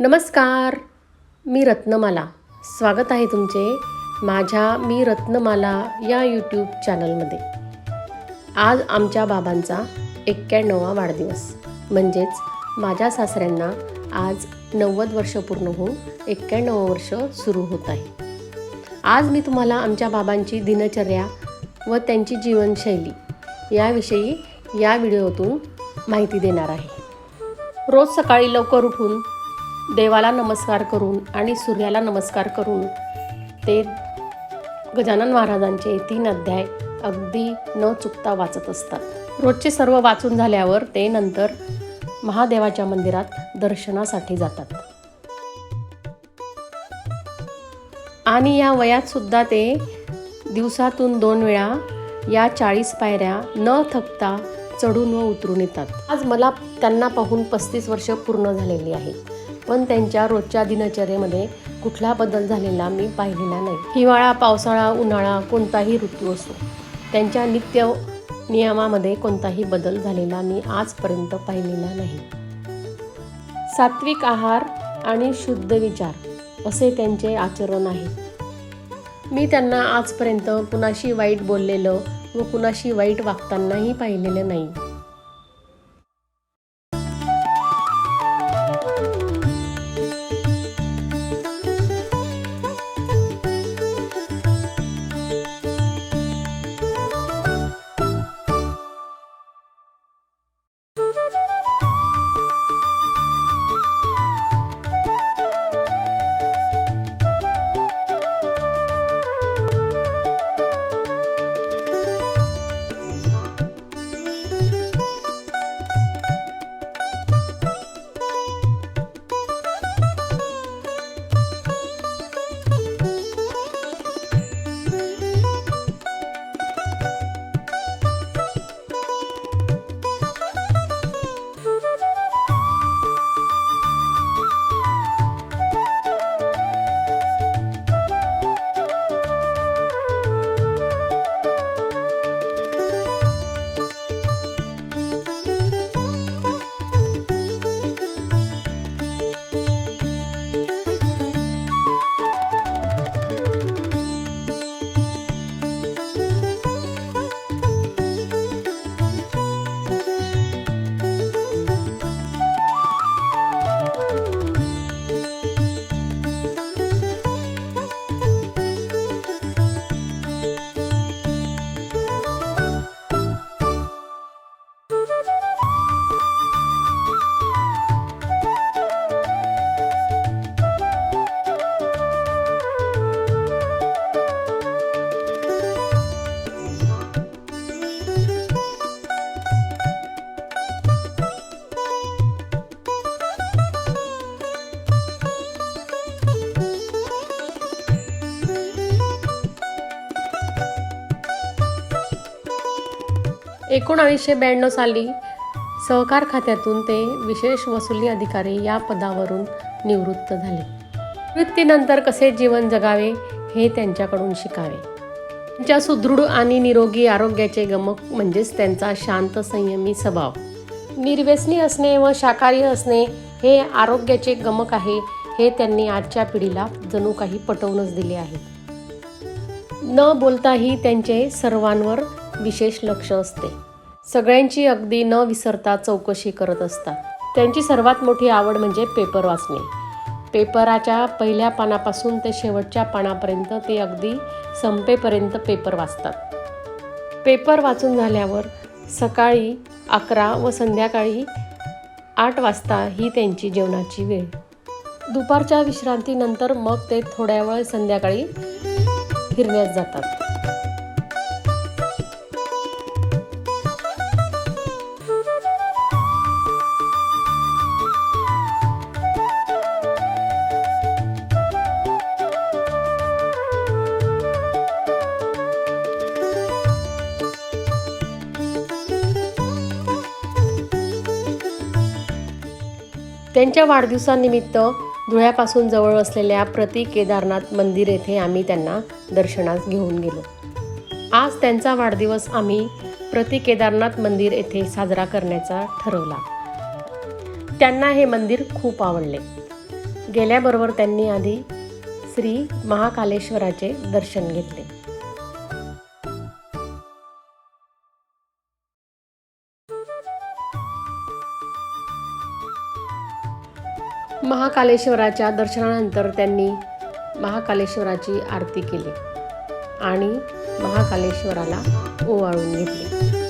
नमस्कार मी रत्नमाला. स्वागत आहे तुमचे माझ्या मी रत्नमाला या यूट्यूब चॅनलमध्ये आज आमच्या बाबांचा एक्क्याण्णवा वाढदिवस. म्हणजेच माझ्या सासऱ्यांना आज नव्वद वर्ष पूर्ण होऊन एक्क्याण्णव वर्ष सुरू होत आहे. आज मी तुम्हाला आमच्या बाबांची दिनचर्या व त्यांची जीवनशैली याविषयी या व्हिडिओतून माहिती देणार आहे. रोज सकाळी लवकर उठून देवाला नमस्कार करून आणि सूर्याला नमस्कार करून ते गजानन महाराजांचे तीन अध्याय अगदी न चुकता वाचत असतात. रोजचे सर्व वाचून झाल्यावर ते नंतर महादेवाच्या मंदिरात दर्शनासाठी जातात. आणि या वयात सुद्धा ते दिवसातून दोन वेळा या चाळीस पायऱ्या न थकता चढून व उतरून येतात. आज मला त्यांना पाहून पस्तीस वर्ष पूर्ण झालेली आहे. पण त्यांच्या रोजच्या दिनचर्येमध्ये कुठला बदल झालेला मी पाहिलेला नाही. हिवाळा पावसाळा उन्हाळा कोणताही ऋतू असो त्यांच्या नित्य नियमामध्ये कोणताही बदल झालेला मी आजपर्यंत पाहिलेला नाही. सात्विक आहार आणि शुद्ध विचार असे त्यांचे आचरण आहे. मी त्यांना आजपर्यंत कुणाशी वाईट बोललेलं व कुणाशी वाईट वागतानाही पाहिलेलं नाही. एकोणावीसशे ब्याण्णव साली सहकार खात्यातून ते विशेष वसुली अधिकारी या पदावरून निवृत्त झाले. वृत्तीनंतर कसे जीवन जगावे हे त्यांच्याकडून शिकावे. त्यांच्या सुदृढ आणि निरोगी आरोग्याचे गमक म्हणजेच त्यांचा शांत संयमी स्वभाव. निर्व्यसनी असणे व शाकाहारी असणे हे आरोग्याचे गमक आहे हे त्यांनी आजच्या पिढीला जणू काही पटवूनच दिले आहे. न बोलताही त्यांचे सर्वांवर विशेष लक्ष असते. सगळ्यांची अगदी न विसरता चौकशी करत असतात. त्यांची सर्वात मोठी आवड म्हणजे पेपर वाचणे. पेपराच्या पहिल्या पानापासून ते शेवटच्या पानापर्यंत ते अगदी संपेपर्यंत पेपर वाचतात. पेपर वाचून झाल्यावर सकाळी अकरा व संध्याकाळी आठ वाजता ही त्यांची जेवणाची वेळ. दुपारच्या विश्रांतीनंतर मग ते थोड्या वेळ संध्याकाळी फिरण्यास जातात. त्यांच्या वाढदिवसानिमित्त धुळ्यापासून जवळ असलेल्या प्रति केदारनाथ मंदिर येथे आम्ही त्यांना दर्शनास घेऊन गेलो. आज त्यांचा वाढदिवस आम्ही प्रति केदारनाथ मंदिर येथे साजरा करण्याचा ठरवला. त्यांना हे मंदिर खूप आवडले. गेल्याबरोबर त्यांनी आधी श्री महाकालेश्वराचे दर्शन घेतले. महाकालेश्वराच्या दर्शनानंतर त्यांनी महाकालेश्वराची आरती केली आणि महाकालेश्वराला ओवाळून घेतले.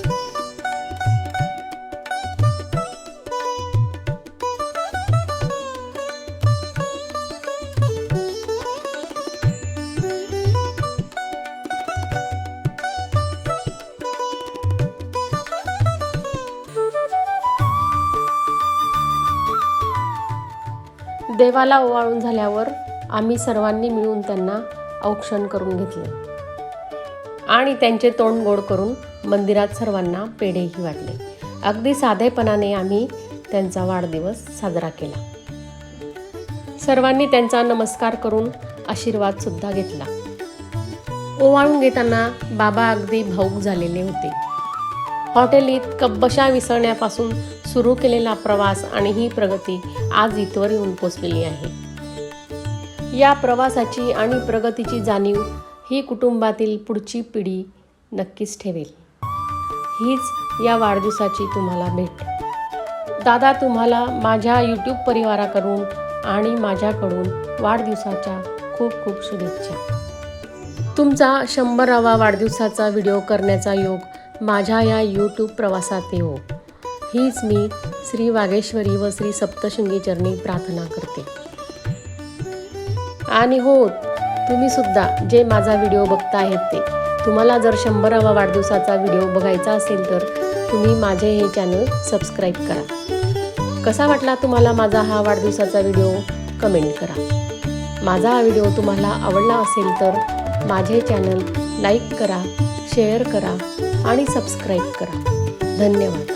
देवाला ओवाळून झाल्यावर आम्ही सर्वांनी मिळून त्यांना औक्षण करून घेतले. आणि त्यांचे तोंड गोड करून मंदिरात सर्वांना पेढेही वाटले. अगदी साधेपणाने आम्ही त्यांचा वाढदिवस साजरा केला. सर्वांनी त्यांचा नमस्कार करून आशीर्वाद सुद्धा घेतला. ओवाळून घेताना बाबा अगदी भाऊक झालेले होते. हॉटेलीत कब्बशा विसरण्यापासून सुरू केलेला प्रवास आणि ही प्रगती आज इथवर येऊन पोचलेली आहे. या प्रवासाची आणि प्रगतीची जाणीव ही कुटुंबातील पुढची पिढी नक्कीच ठेवेल. हीच या वाढदिवसाची तुम्हाला भेट. दादा तुम्हाला माझ्या यूट्यूब परिवाराकडून आणि माझ्याकडून वाढदिवसाच्या खूप खूप शुभेच्छा. तुमचा शंभरावा वाढदिवसाचा व्हिडिओ करण्याचा योग माझ्या या यूट्यूब प्रवासात येवो. हीच मी श्री वागेश्वरी व श्री सप्तशृंगी चरणी प्रार्थना करते. आणि हो तुम्ही सुद्धा जे माझा व्हिडिओ बघता आहेत ते. तुम्हाला जर शंभरावा वाढदिवसाचा व्हिडिओ बघायचा असेल तर तुम्ही माझे हे चॅनल सबस्क्राईब करा. कसा वाटला तुम्हाला माझा हा वाढदिवसाचा व्हिडिओ? कमेंट करा. माझा हा व्हिडिओ तुम्हाला आवडला असेल तर माझे चॅनल लाईक करा शेअर करा आणि सबस्क्राईब करा. धन्यवाद.